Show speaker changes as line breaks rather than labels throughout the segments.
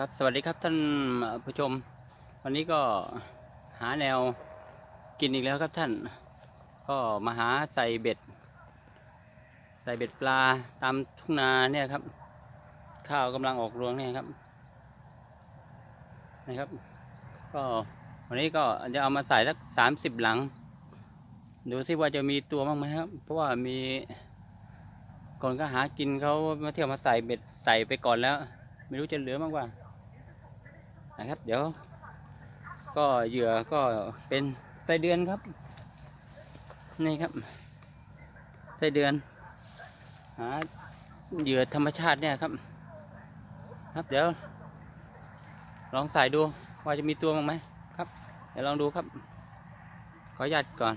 ครับสวัสดีครับท่านผู้ชม วันนี้ก็หาแนวกินอีกแล้วครับท่าน ก็มาหาใส่เบ็ด ใส่เบ็ดปลาตามทุ่งนาเนี่ยครับ ข้าวกำลังออกรวงเนี่ยครับนะครับ ก็วันนี้ก็จะเอามาใส่สักสามสิบหลัง ดูซิว่าจะมีตัวบ้างไหมครับ เพราะว่ามีคนก็หากินเขามาเที่ยวมาใส่เบ็ดใส่ไปก่อนแล้ว ไม่รู้จะเหลือมากกว่า นะครับ เดี๋ยว ก็เหยื่อก็เป็นไส้เดือนครับ นี่ครับ ไส้เดือน หาเหยื่อธรรมชาติเนี่ยครับ ครับเดี๋ยว ลองใส่ดูว่าจะมีตัวมั้งไหมครับ เดี๋ยวลองดูครับ ขออนุญาตก่อน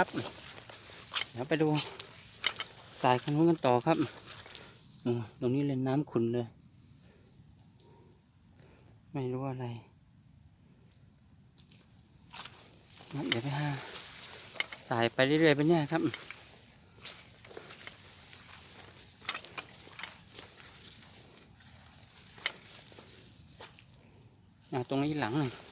ครับเดี๋ยวไปดูสายคันนู้นกันต่อครับโอ้ตรงนี้เล่นน้ำขุนเลย ไม่รู้อะไรเดี๋ยวไปหาสายไปเรื่อยๆไปเนี่ยครับอ่าตรงนี้หลังหน่อย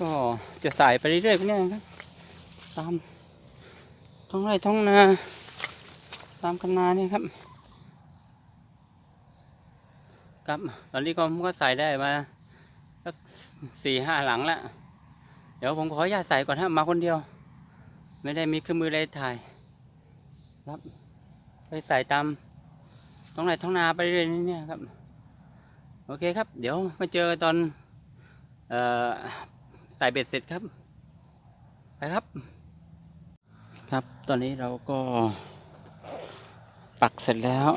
ก็จะสายไปเรื่อยๆไปเนี่ยครับ ตามท้องไร่ท้องนา ตามคันนาเนี่ยครับ ครับ ตอนนี้ก็ผมก็ใส่ได้มาสักสี่ห้าหลังแล้วเดี๋ยวผมขออนุญาตใส่ก่อนฮะมาคนเดียว ไม่ได้มีเครื่องมืออะไรถ่าย ครับ ไปใส่ตามท้องไร่ท้องนาไปเรื่อยๆเนี่ยครับ โอเคครับ เดี๋ยวมาเจอกันตอน ใส่เบ็ดเสร็จครับ ไปครับ ครับ ตอนนี้เราก็ปักเสร็จแล้ว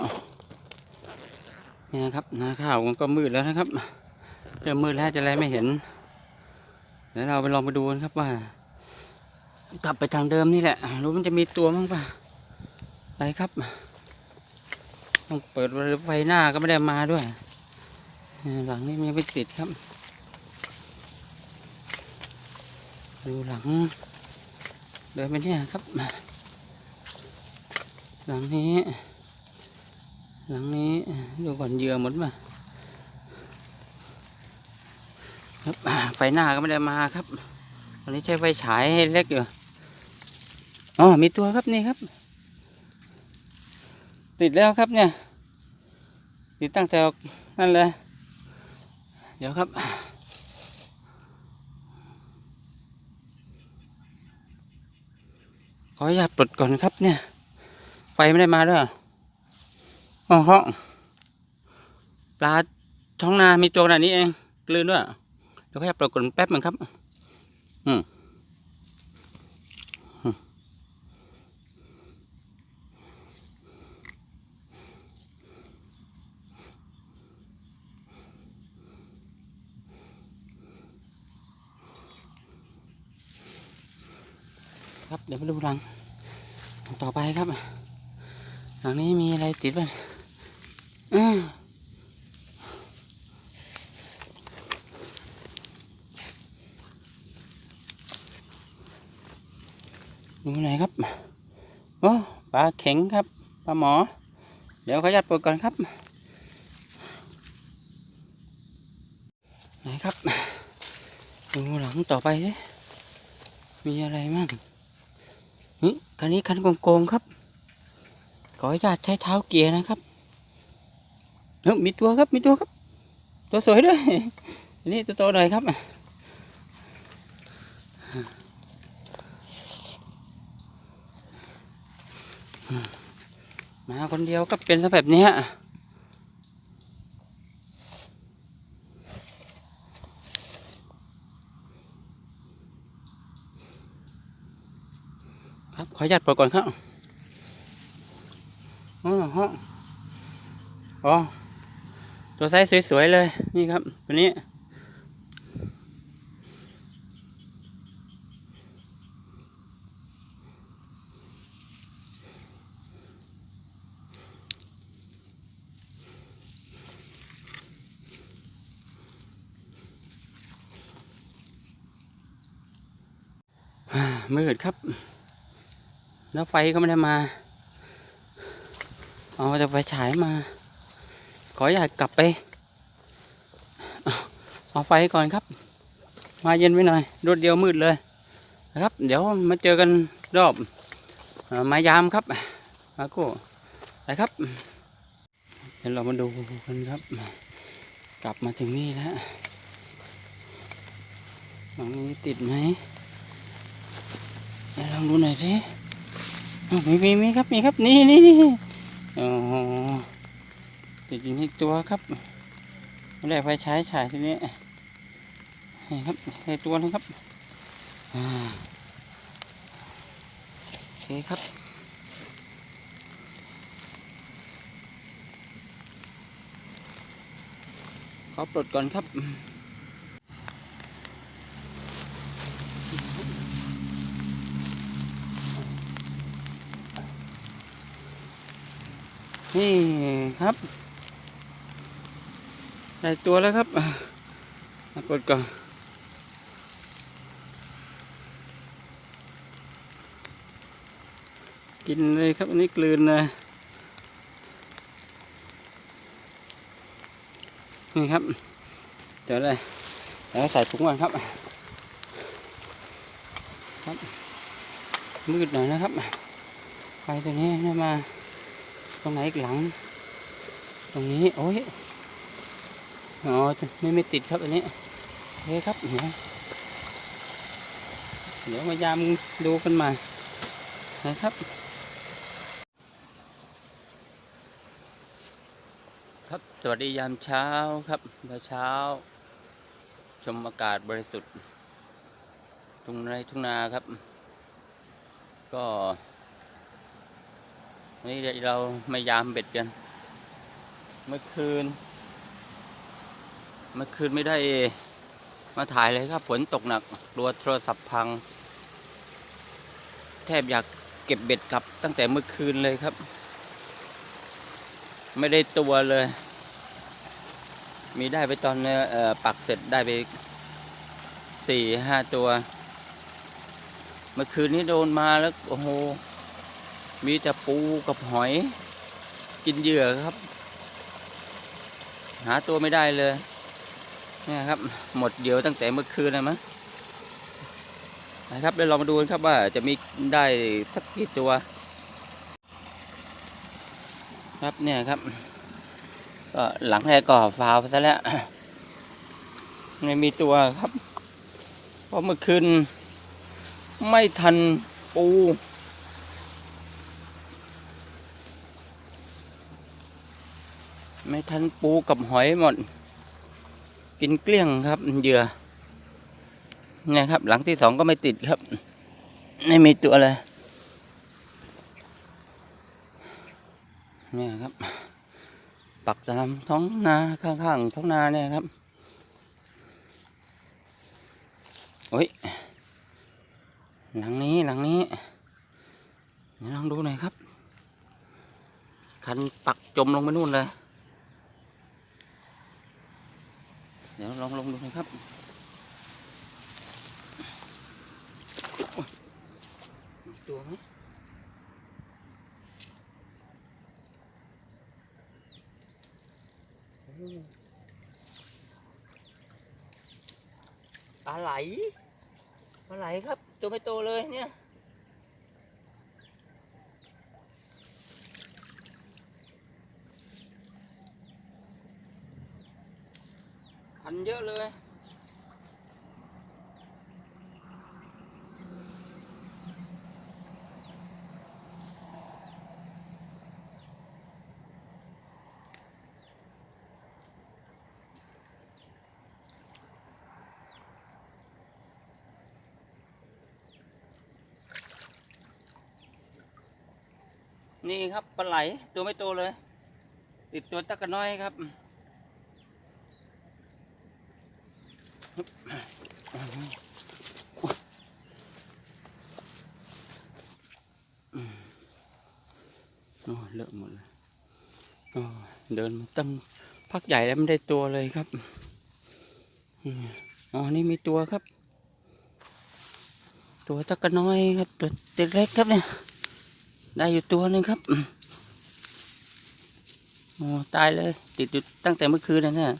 เนี่ยนะครับนาข้าวมันก็มืดแล้วนะครับเริ่มมืดแล้วจะอะไรไม่เห็น เดี๋ยวเราไปลองไปดูกันครับว่า กลับไปทางเดิมนี่แหละ รู้มันจะมีตัวมั้งปะไปครับต้องเปิดไฟหน้าก็ไม่ได้มาด้วย หลังนี้มีไม่ติดครับ ดูหลัง เดินไปเนี่ยครับ หลังนี้ หลังนี้ดูก่อนเหยื่อหมดมาครับไฟหน้าก็ไม่ได้มาครับตอนนี้ใช้ไฟฉายให้เล็กอยู่อ๋อมีตัวครับนี่ครับ ติดแล้วครับเนี่ยติดตั้งแต่นั่นเลยเดี๋ยวครับ ขออนุญาตปลดก่อนครับเนี่ย ไฟไม่ได้มาด้วยอ๋อฮะปลาท้องนา มีตัวขนาดนี้เองกลืนด้วยเดี๋ยวขออนุญาตปลดก่อนแป๊บหนึงครับ อืม ครับ เดี๋ยวไปดูรังต่อไปครับ หลังนี้มีอะไรติดบ้างอืมดูไหนครับโอ้ปลาเข็งครับปลาหมอ เดี๋ยวขออนุญาตปลดก่อนครับ ไหนครับ ดูหลังต่อไปสิมีอะไรมั่ง นี่คันนี้คันโกงๆครับ ขออนุญาตใช้เท้าเกียร์นะครับเอ้มีตัวครับ มีตัวครับ ตัวสวยด้วย อันนี้ตัวโตหน่อยครับมาคนเดียวก็เป็นซะแบบนี้ ครับ ขออนุญาตปลดก่อนครับอ๋อฮะอ๋อตัวไซส์สวยๆเลย นี่ครับ ตัวนี้ อ่ามืดครับ แล้วไฟก็ไม่ได้มา เอาแต่ไฟฉายมา ขออยากกลับไป เอาไฟก่อนครับ มาเย็นไปหน่อย รวดเดียวมืดเลยนะครับ เดี๋ยวมาเจอกันรอบมายามครับมาโก้ไปครับ เดี๋ยวเรามาดูกันครับ กลับมาถึงนี่แล้วตรงนี้ติดไหมลองดูหน่อยสิ มีมีมีครับมีครับนี่นี่นี่อ๋อติดอยู่ที่ตัวครับไม่ได้ไฟใช้ฉายทีนี้นี่ครับใส่ตัวนะครับโอเคครับขอปลดก่อนครับ นี่ครับ ได้ตัวแล้วครับอะมาปลดก่อนกินเลยครับอันนี้กลืนเลยนี่ครับ เดี๋ยวเลยเดี๋ยวใส่ถุงก่อนครับ ครับ มืดหน่อยนะครับไฟตัวนี้ได้มา ตรงไหนอีกหลัง ตรงนี้ โอ้ยอ๋อไม่ไม่ติดครับอันนี้โอเคครับเดี๋ยวเดี๋ยวมายามดูกันมานะครับ ครับสวัสดียามเช้าครับเช้าเช้าชมอากาศบริสุทธิ์ ทุ่งไร่ทุ่งนาครับ ก็ นี่เราไมายามเบ็ดกัน เมื่อคืน เมื่อคืนไม่ได้มาถ่ายเลยครับฝนตกหนักกลัวโทรศัพท์พัง แทบอยากเก็บเบ็ดกลับตั้งแต่เมื่อคืนเลยครับ ไม่ได้ตัวเลย มีได้ไปตอนออปักเสร็จได้ไปสี่ห้าตัว เมื่อคืนนี้โดนมาแล้วโอ้โห มีแต่ปูกับหอย กินเหยื่อครับ หาตัวไม่ได้เลยเนี่ยครับ หมดเดียวตั้งแต่เมื่อคืนเลยมั้งนะครับเดี๋ยวเรามาดูกันครับว่าจะมีได้สักกี่ตัว ครับเนี่ยครับก็หลังแรกก็ฟาวไปซะแล้วไม่มีตัวครับ เพราะเมื่อคืนไม่ทันปู ไม่ทันปูกับหอยหมด กินเกลี้ยงครับเหยื่อเนี่ยครับ หลังที่สองก็ไม่ติดครับ ไม่มีตัวเลยเนี่ยครับ ปักตามท้องนาข้างๆท้องนาเนี่ยครับโอ้ยหลังนี้หลังนี้เดี๋ยวลองดูหน่อยครับ คันปักจมลงไปนู่นเลย เดี๋ยวลองลงดูหนะครับตัวไหมปลาไหลปลาไหลครับ ตัวไม่โตเลยเนี่ย เยอะเลยนี่ครับปลาไหลตัวไม่โตเลย ติดตัวตะกะน้อยครับ โอ้เลอะหมดเลยโอ้เดินมาตั้งพักใหญ่แล้วไม่ได้ตัวเลยครับอ๋อนี่มีตัวครับ ตัวตะกะน้อยครับ ตัวเล็กครับเนี่ย ได้อยู่ตัวหนึงครับอืมโอ้ตายเลย ติดอยู่ตั้งแต่เมื่อคืนนะเนี่ย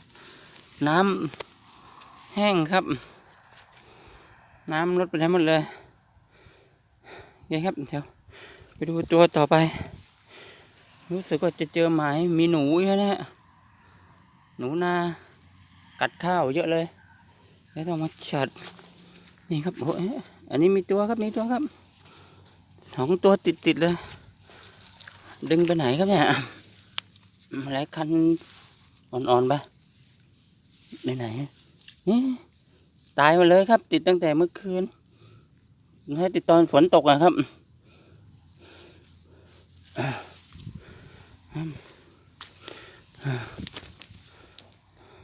น้ำ แห้งครับ น้ำลดไปไหนหมดเลยนี่ครับเดี๋ยวไปดูตัวต่อไป รู้สึกว่าจะเจอหมายมีหนูเยอะนะฮะหนูนากัดข้าวเยอะเลย แล้วต้องมาฉัดนี่ครับโอ้ยอันนี้มีตัวครับมีตัวครับสองตัวติดติดๆเลย ดึงไปไหนครับเนี่ยหลายคันอ่อนๆไปไปไหน ตายมาเลยครับ ติดตั้งแต่เมื่อคืนให้ติดตอนฝนตกอะครับ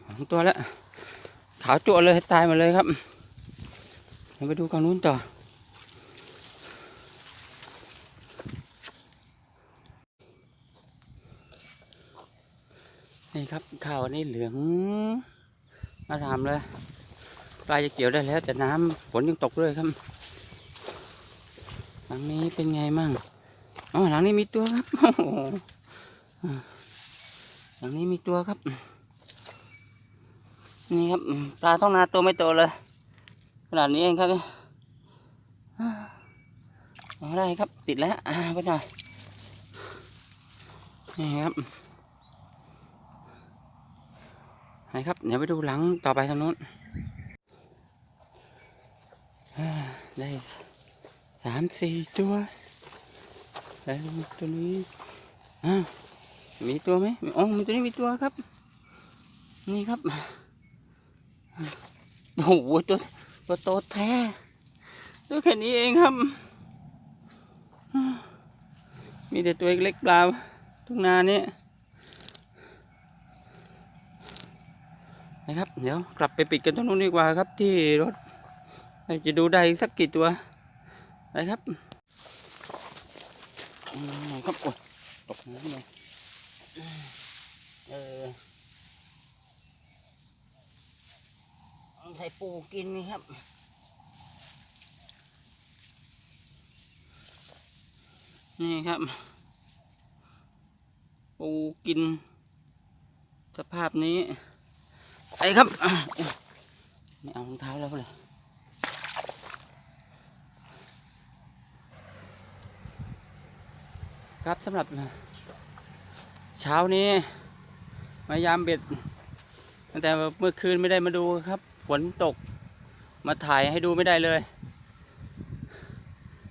สองตัวแล้วขาวจั่วเลยตายมาเลยครับเดี๋ยวไปดูกันนู้นต่อนี่ครับข้าวอันนี้เหลือง อารามเลยปลายจะเกี่ยวได้แล้ว แต่น้ำฝนยังตกด้วยครับ หลังนี้เป็นไงมั่งอ๋อหลังนี้มีตัวครับ หลังนี้มีตัวครับ นี่ครับปลาท้องนาตัวไม่โตเลย ขนาดนี้เองครับเนี่ยเอาได้ครับติดแล้วอ่าไปหน่อยนี่ครับ ไปครับ เดี๋ยวไปดูหลังต่อไปทางนู้น ได้สามสี่ตัวแล้วตัวนี้อ่ามีตัวไหมอ๋อมันตัวนี้มีตัวครับ นี่ครับโอ้โหตัวตัวโตแท้ตัวแค่นี้เองครับ มีแต่ตัวเล็กเปล่าทุ่งนานี้ นะครับ เดี๋ยวกลับไปปิดกันตรงนู้นดีกว่าครับที่รถจะดูได้สักกี่ตัวนะครับอืมครับโอ้ยตกน้ำเลยเออใส่ปูกินนี่ครับนี่ครับ ปูกิน สภาพนี้ ไปครับไม่เอารองเท้าแล้วเลยครับสำหรับเช้านี้มายามเบ็ดตั้งแต่เมื่อคืนไม่ได้มาดูครับ ฝนตกมาถ่ายให้ดูไม่ได้เลย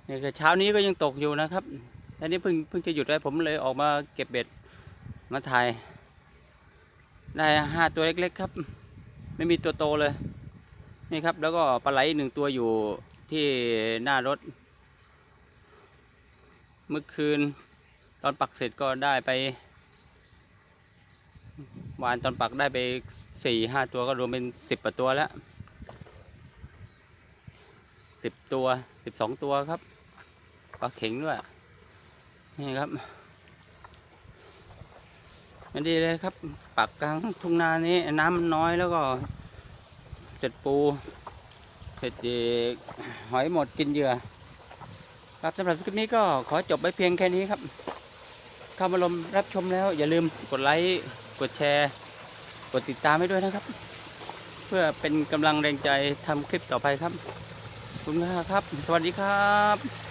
นี่ก็เช้านี้ก็ยังตกอยู่นะครับอันนี้เพิ่งเพิ่งจะหยุดไว้ผมเลยออกมาเก็บเบ็ดมาถ่าย ได้ห้าตัวเล็กๆครับ ไม่มีตัวโตเลย นี่ครับ แล้วก็ปลาไหลหนึ่งตัวอยู่ที่หน้ารถ เมื่อคืนตอนปักเสร็จก็ได้ไปวานตอนปักได้ไปสี่ห้าตัวก็รวมเป็นสิบกว่าตัวแล้วสิบตัวสิบสองตัวครับปลาเข็งด้วย นี่ครับ มันดีเลยครับ ปักกลางทุ่งนานี้น้ำมันน้อยแล้วก็เสร็จปูเสร็จหอยหมดกินเหยื่อ ครับสำหรับคลิปนี้ก็ขอจบไว้เพียงแค่นี้ครับเข้ามาลมรับชมแล้ว อย่าลืมกดไลค์กดแชร์กดติดตามให้ด้วยนะครับ เพื่อเป็นกำลังแรงใจทำคลิปต่อไปครับ คุณมากครับ สวัสดีครับ